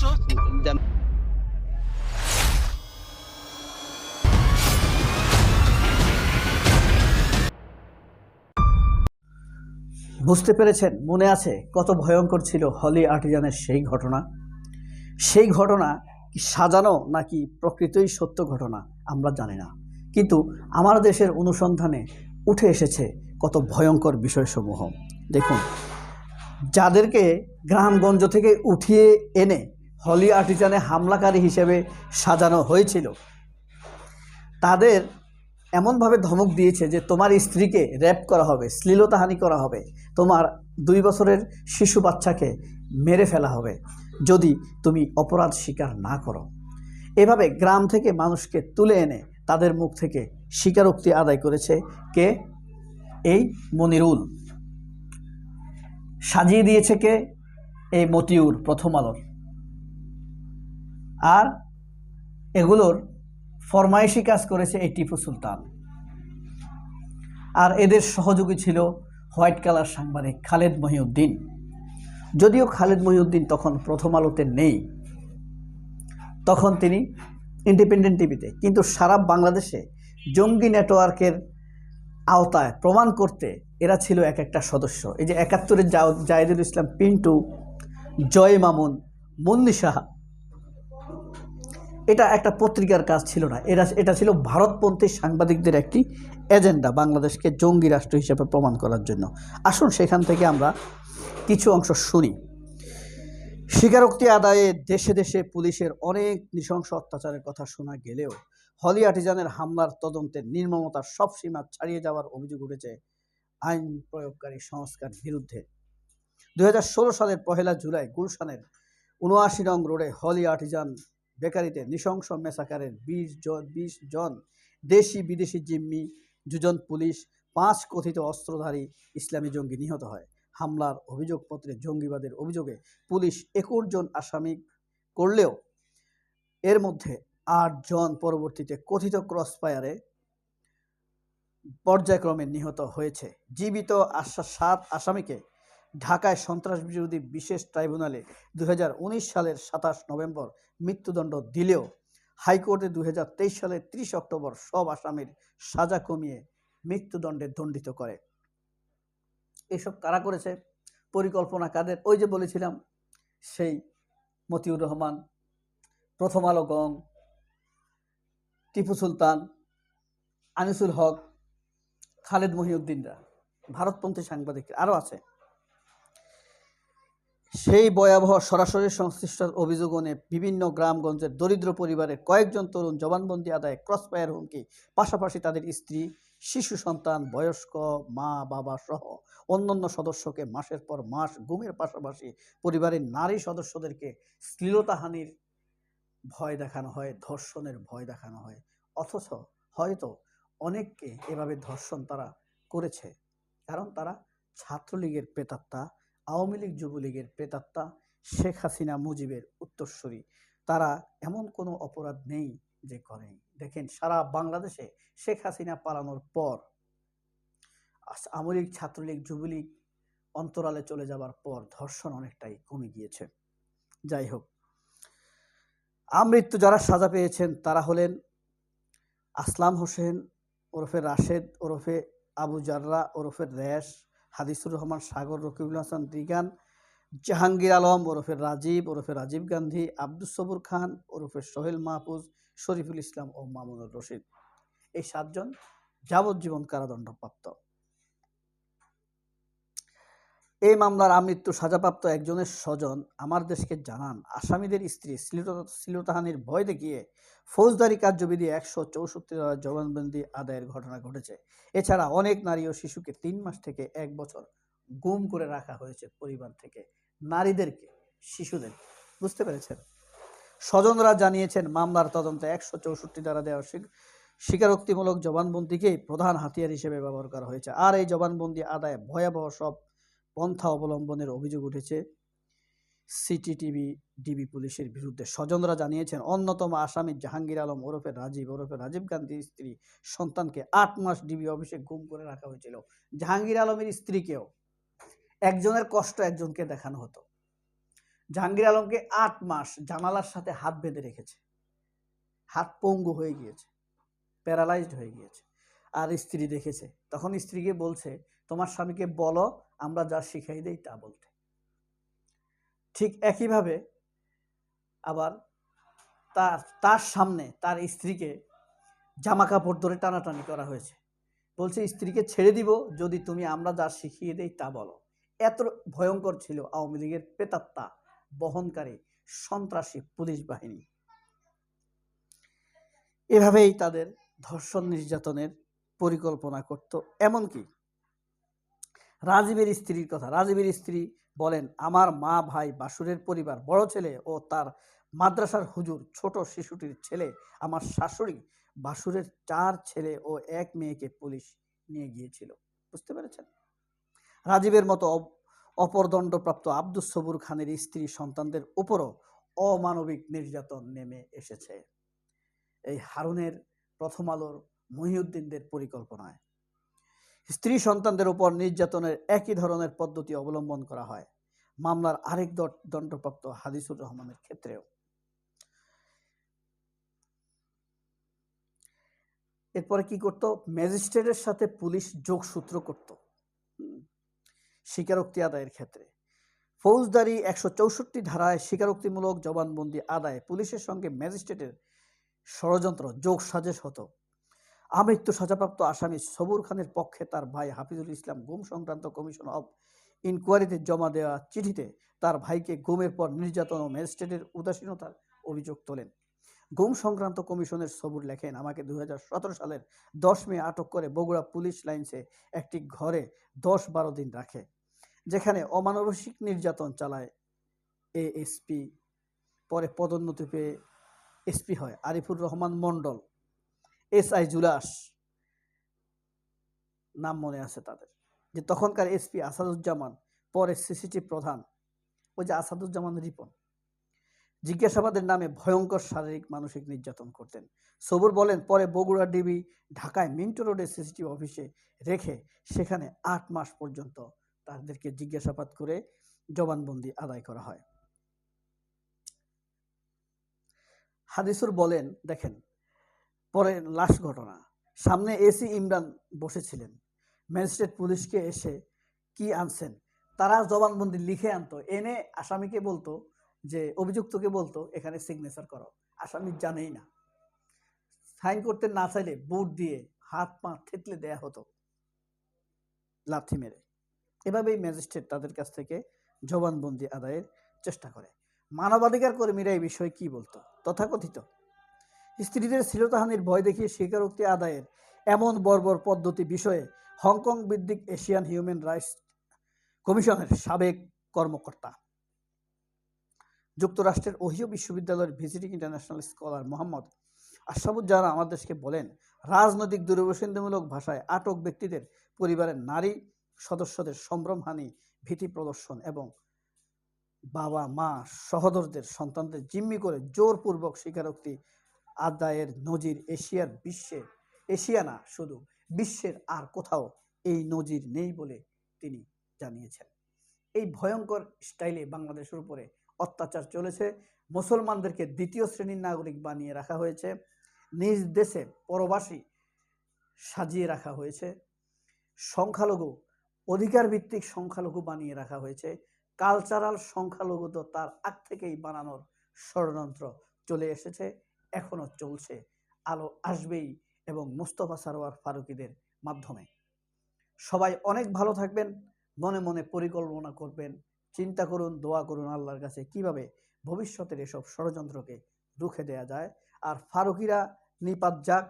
জান- বুঝতে পেরেছেন, মনে আছে কত ভয়ঙ্কর ছিল হলি আর্টিজানের সেই ঘটনা? সেই ঘটনা সাজানো নাকি প্রকৃতই সত্য ঘটনা, আমরা জানি না। কিন্তু আমার দেশের অনুসন্ধানে উঠে এসেছে কত ভয়ঙ্কর বিষয়সমূহ। দেখুন, যাদেরকে গ্রামগঞ্জ থেকে উঠিয়ে এনে হলি আর্টিজানে হামলাকারী হিসেবে সাজানো হয়েছিল। তাদের এমনভাবে ধমক দিয়েছে যে, তোমার স্ত্রীকে র্যাপ করা হবে, শ্লীলতাহানি করা হবে, তোমার দুই বছরের শিশু বাচ্চাকে মেরে ফেলা হবে, যদি তুমি অপরাধ স্বীকার না করো। এভাবে গ্রাম থেকে মানুষকে তুলে এনে তাদের মুখ থেকে স্বীকারোক্তি আদায় করেছে কে? এই মনিরুল। সাজিয়ে দিয়েছে কে? এই মতিউর প্রথম আলোর। আর এগুলোর ফরমাইশি কাজ করেছে এই টিপু সুলতান। আর এদের সহযোগী ছিল হোয়াইট কালার সাংবাদিক খালেদ মহিউদ্দিন। যদিও খালেদ মহিউদ্দিন তখন প্রথম আলোতে নেই, তখন তিনি ইন্ডিপেন্ডেন্ট টিভিতে, কিন্তু সারা বাংলাদেশে জঙ্গি নেটওয়ার্কের আওতায় প্রমাণ করতে এরা ছিল এক একটা সদস্য। এই যে একাত্তরের জাহিদুল ইসলাম, পিন্টু, জয় মামুন, মুন্নি সাহা এটা একটা পত্রিকার কাজ ছিল না। এটা এটা ছিল ভারতপন্থী সাংবাদিকদের একটি এজেন্ডা বাংলাদেশকে জঙ্গি রাষ্ট্র হিসেবে প্রমাণ করার জন্য। আসুন সেখান থেকে আমরা কিছু অংশ শুনি। স্বীকারোক্তি আদায়ে দেশে দেশে পুলিশের অনেক নৃশংস অত্যাচারের কথা শোনা গেলেও হলি আর্টিজানের হামলার তদন্তের নির্মমতার সব সীমা ছাড়িয়ে যাওয়ার অভিযোগ উঠেছে আইন প্রয়োগকারী সংস্কার বিরুদ্ধে। দুই হাজার ষোলো সালের পহেলা জুলাই গুলশানের উনআশি নং রোডে হলি আর্টিজান বেকারিতে নৃশংস মেসাকারের বিশ জন বিশ জন দেশি বিদেশি জিম্মি, দুজন পুলিশ, পাঁচ কথিত অস্ত্রধারী ইসলামী জঙ্গি নিহত হয়। হামলার অভিযোগপত্রে জঙ্গিবাদের অভিযোগে পুলিশ একুশ জন আসামি করলেও এর মধ্যে আট জন পরবর্তীতে কথিত ক্রসফায়ারে পর্যায়ক্রমে নিহত হয়েছে। জীবিত আশা সাত আসামিকে ঢাকায় সন্ত্রাস বিরোধী বিশেষ ট্রাইব্যুনালে দুই হাজার উনিশ সালের সাতাশ নভেম্বর মৃত্যুদণ্ড দিলেও হাইকোর্টে দু হাজার তেইশ সালের ত্রিশ অক্টোবর সব আসামির সাজা কমিয়ে মৃত্যুদণ্ডে দণ্ডিত করে। এসব কারা করেছে? পরিকল্পনা কাদের? ওই যে বলেছিলাম, সেই মতিউর রহমান, প্রথম আলো গং, টিপু সুলতান, আনিসুল হক, খালেদ মহিউদ্দিনরা, ভারতপন্থী সাংবাদিক আরও আছে। সেই ভয়াবহ সরাসরি সংশ্লিষ্ট অভিযোগ এনে বিভিন্ন গ্রামগঞ্জের দরিদ্র পরিবারের কয়েকজন তরুণ জবানবন্দি আদায় ক্রসফায়ার হুমকি, পাশাপাশি তাদের স্ত্রী, শিশু সন্তান, বয়স্ক, মা, বাবা সহ অন্যান্য সদস্যকে মাসের পর মাস গুমের পাশাপাশি পরিবারের নারী সদস্যদেরকে শ্লীলতাহানির ভয় দেখানো হয়, ধর্ষণের ভয় দেখানো হয়। অথচ হয়তো অনেককে এভাবে ধর্ষণ তারা করেছে, কারণ তারা ছাত্রলীগের প্রেতাত্মা। আওয়ামী লীগ যুবলীগের প্রেতাত্মা শেখ হাসিনা মুজিবের উত্তরস্বরী তারা এমন কোনো অপরাধ নেই যে করেনি দেখেন, সারা বাংলাদেশে শেখ হাসিনা পালানোর পর আওয়ামী লীগ, ছাত্রলীগ, যুবলীগ অন্তরালে চলে যাবার পর ধর্ষণ অনেকটাই কমে গিয়েছে। যাই হোক, আমৃত্যু যারা সাজা পেয়েছেন তারা হলেন আসলাম হোসেন ওরফে রাশেদ ওরফে আবু জাররা ওরফে র্যাশ হাদিসুর রহমান, সাগর, রকিবুল হাসান দিগান জাহাঙ্গীর আলম, ওরফে রাজীব ওরফে রাজীব গান্ধী, আব্দুস সবুর খান, ওরফে সোহেল মাহফুজ, শরীফুল ইসলাম ও মামুনুর রশিদ। এই সাতজন যাবজ্জীবন কারাদণ্ডপ্রাপ্ত। এই মামলার আমৃত্যু সাজাপ্রাপ্ত একজনের স্বজন আমার দেশকে জানান। আসামিদের স্ত্রী শ্লীলতা- শ্লীলতাহানির ভয় দেখিয়ে ফৌজদারি কার্যবিধি একশো চৌষট্টি ধারা জবানবন্দি আদায়ের ঘটনা ঘটেছে। এছাড়া অনেক নারী ও শিশুকে তিন মাস থেকে এক বছর গুম করে রাখা হয়েছে পরিবার থেকে। নারীদেরকে শিশুদের বুঝতে পেরেছেন? স্বজনরা জানিয়েছেন, মামলার তদন্তে একশো চৌষট্টি দ্বারা দেওয়া স্বীক- স্বীকারোক্তিমূলক জবানবন্দিকেই প্রধান হাতিয়ার হিসেবে ব্যবহার করা হয়েছে। আর এই জবানবন্দি আদায় ভয়াবহ সব পন্থা অবলম্বনের অভিযোগ উঠেছে। সিটিটিভি ডিবি পুলিশের বিরুদ্ধে স্বজনরা জানিয়েছেন, অন্যতম আসামি জাহাঙ্গীর আলম ওরফে রাজীব। ওরফে রাজীব গান্ধীর স্ত্রী সন্তানকে আট মাস ডিবি অফিসে গুম করে রাখা হয়েছিল। জাহাঙ্গীর আলমের স্ত্রীকেও একজনের কষ্ট একজনকে দেখানো হতো। জাহাঙ্গীর আলমকে আট মাস জানালার সাথে হাত বেঁধে রেখেছে। হাত পঙ্গু হয়ে গিয়েছে, প্যারালাইজড হয়ে গিয়েছে। আর স্ত্রী দেখেছে। তখন স্ত্রীকে বলছে, তোমার স্বামীকে বলো, আমরা যা শিখাই দেই তা বলতে। ঠিক একইভাবে আবার তার তার সামনে তার স্ত্রীকে জামা কাপড় ধরে টানাটানি করা হয়েছে। বলছে, স্ত্রীকে ছেড়ে দিব, যদি তুমি আমরা যা শিখিয়ে দেই তা বলো। এত ভয়ঙ্কর ছিল আওয়ামী লীগের প্রেতাত্মা বহনকারী সন্ত্রাসী পুলিশ বাহিনী। এভাবেই তাদের ধর্ষণ নির্যাতনের পরিকল্পনা করত। এমনকি রাজীবের স্ত্রীর কথা, রাজীবের স্ত্রী বলেন, আমার মা ভাই বাসুরের পরিবার, বড় ছেলে ও তার মাদ্রাসার হুজুর, ছোট শিশুটির ছেলে, আমার শাশুড়ি বাসুরের চার ছেলে ও এক মেয়েকে পুলিশ নিয়ে গিয়েছিল। বুঝতে পেরেছেন? রাজীবের মতো অপ- অপরদণ্ডপ্রাপ্ত আব্দুস সবুর খানের স্ত্রী সন্তানদের উপরও অমানবিক নির্যাতন নেমে এসেছে। এই হারুনের প্রথম আলোর মহিউদ্দিনদের পরিকল্পনায়। স্ত্রী সন্তানদের উপর নির্যাতনের একই ধরনের পদ্ধতি অবলম্বন করা হয়, মামলার আরেক দণ্ডপ্রাপ্ত হাদিসুর রহমানের ক্ষেত্রেও। এরপরে কি করত? ম্যাজিস্ট্রেটের সাথে পুলিশ যোগসূত্র করত। স্বীকারোক্তি আদায়ের ক্ষেত্রে। ফৌজদারি একশো চৌষট্টি ধারায় স্বীকারোক্তিমূলক জবানবন্দি আদায় পুলিশের সঙ্গে ম্যাজিস্ট্রেটের ষড়যন্ত্র যোগ সাজেশ হতো। আমৃত্যু সাজাপ্রাপ্ত আসামি সবুর খানের পক্ষে তার ভাই হাফিজুল ইসলাম গুম সংক্রান্ত কমিশন অব ইনকোয়ারিতে জমা দেওয়া চিঠিতে তার ভাইকে গুমের পর নির্যাতন ও ম্যাজিস্ট্রেটের উদাসীনতার অভিযোগ তোলেন। গুম সংক্রান্ত কমিশনের সবুর লেখেন, আমাকে দুই হাজার সতেরো সালের দশ মে আটক করে বগুড়া পুলিশ লাইন্সে একটি ঘরে দশ বারো দিন রাখে, যেখানে অমানবিক নির্যাতন চালায় এএসপি, পরে পদোন্নতি পেয়ে এসপি হয় আরিফুর রহমান মণ্ডল। এস আই জুলাস নাম মনে আছে তাদের। যে তখনকার এসপি আসাদুজ্জামান, পরে সিসিটি প্রধান। ওই যে আসাদুজ্জামান রিপন। জিজ্ঞাসাবাদের নামে ভয়ঙ্কর শারীরিক মানসিক নির্যাতন করতেন। সবুর বলেন, পরে বগুড়া ডিবি ঢাকায় মিন্টো রোডের সিসিটিভি অফিসে রেখে সেখানে আট মাস পর্যন্ত তাদেরকে জিজ্ঞাসাবাদ করে জবানবন্দি আদায় করা হয়। হাদিসুর বলেন, দেখেন পরে লাশ ঘটনা। সামনে এসি ইমরান বসেছিলেন। ম্যাজিস্ট্রেট পুলিশকে এসে কি আনছেন? তারা জবানবন্দি লিখে আনতো। এনে আসামিকে বলতো যে, অভিযুক্তকে বলতো, এখানে সিগনেচার করো। আসামি জানেই না। সাইন করতে না চাইলে বুট দিয়ে হাত পা থেতলে দেয়া হতো। লাথি মেরে। এভাবেই ম্যাজিস্ট্রেট তাদের কাছ থেকে জবানবন্দি আদায়ের চেষ্টা করে। মানবাধিকার কর্মীরা এই বিষয়ে কি বলতো? তথাকথিত। স্ত্রীদের শ্লীলতাহানির ভয় দেখিয়ে স্বীকারোক্তি আদায়ের এমন বর্বর পদ্ধতি বিষয়ে হংকং ভিত্তিক এশিয়ান হিউম্যান রাইটস কমিশনের সাবেক কর্মকর্তা। যুক্তরাষ্ট্রের ওহিও বিশ্ববিদ্যালয়ের visiting international scholar Mohammad Ashrafuzzaman আমার দেশকে বলেন, রাজনৈতিক দুরবসিন্দমূলক ভাষায় আটক ব্যক্তিদের পরিবারের নারী সদস্যদের সম্ভ্রমহানি, ভীতি প্রদর্শন এবং বাবা মা সহদরদের সন্তানদের জিম্মি করে জোরপূর্বক স্বীকারোক্তি আদায়ের নজির এশিয়ার বিশ্বে এশিয়া না শুধু বিশ্বের আর কোথাও এই নজির নেই বলে তিনি জানিয়েছেন। এই ভয়ঙ্কর স্টাইলে বাংলাদেশের উপরে অত্যাচার চলেছে। মুসলমানদেরকে দ্বিতীয় শ্রেণির নাগরিক বানিয়ে রাখা হয়েছে। নিজ দেশে পরবাসী সাজিয়ে রাখা হয়েছে। সংখ্যালঘু অধিকার ভিত্তিক সংখ্যালঘু বানিয়ে রাখা হয়েছে। কালচারাল সংখ্যালঘু তো তার আগ থেকেই বানানোর ষড়যন্ত্র চলে এসেছে। এখনও চলছে, আলো আসবেই এবং মুস্তফা সারোয়ার ফারুকিদের মাধ্যমে। সবাই অনেক ভালো থাকবেন, মনে মনে পরিকল্পনা করবেন, চিন্তা করুন, দোয়া করুন আল্লাহর কাছে কীভাবে ভবিষ্যতের এসব ষড়যন্ত্রকে রুখে দেয়া যায়। আর ফারুকিরা নিপাত যাক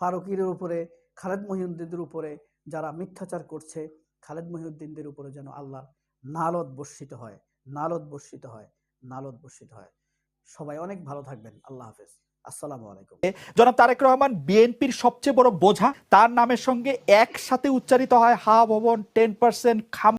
ফারুকির উপরে, খালেদ মহিউদ্দিনদের উপরে যারা মিথ্যাচার করছে, খালেদ মহিউদ্দিনদের উপরে যেন আল্লাহ নালত বর্ষিত হয়, নালত বর্ষিত হয়, নালত বর্ষিত হয়। সবাই অনেক ভালো থাকবেন, আল্লাহ হাফেজ। আসসালামু আলাইকুম। জনাব তারেক রহমান, বিএনপির সবচেয়ে বড় বোঝা, তার নামের সঙ্গে একসাথে উচ্চারিত হয়, হা ভবন টেন পার্সেন্ট খাম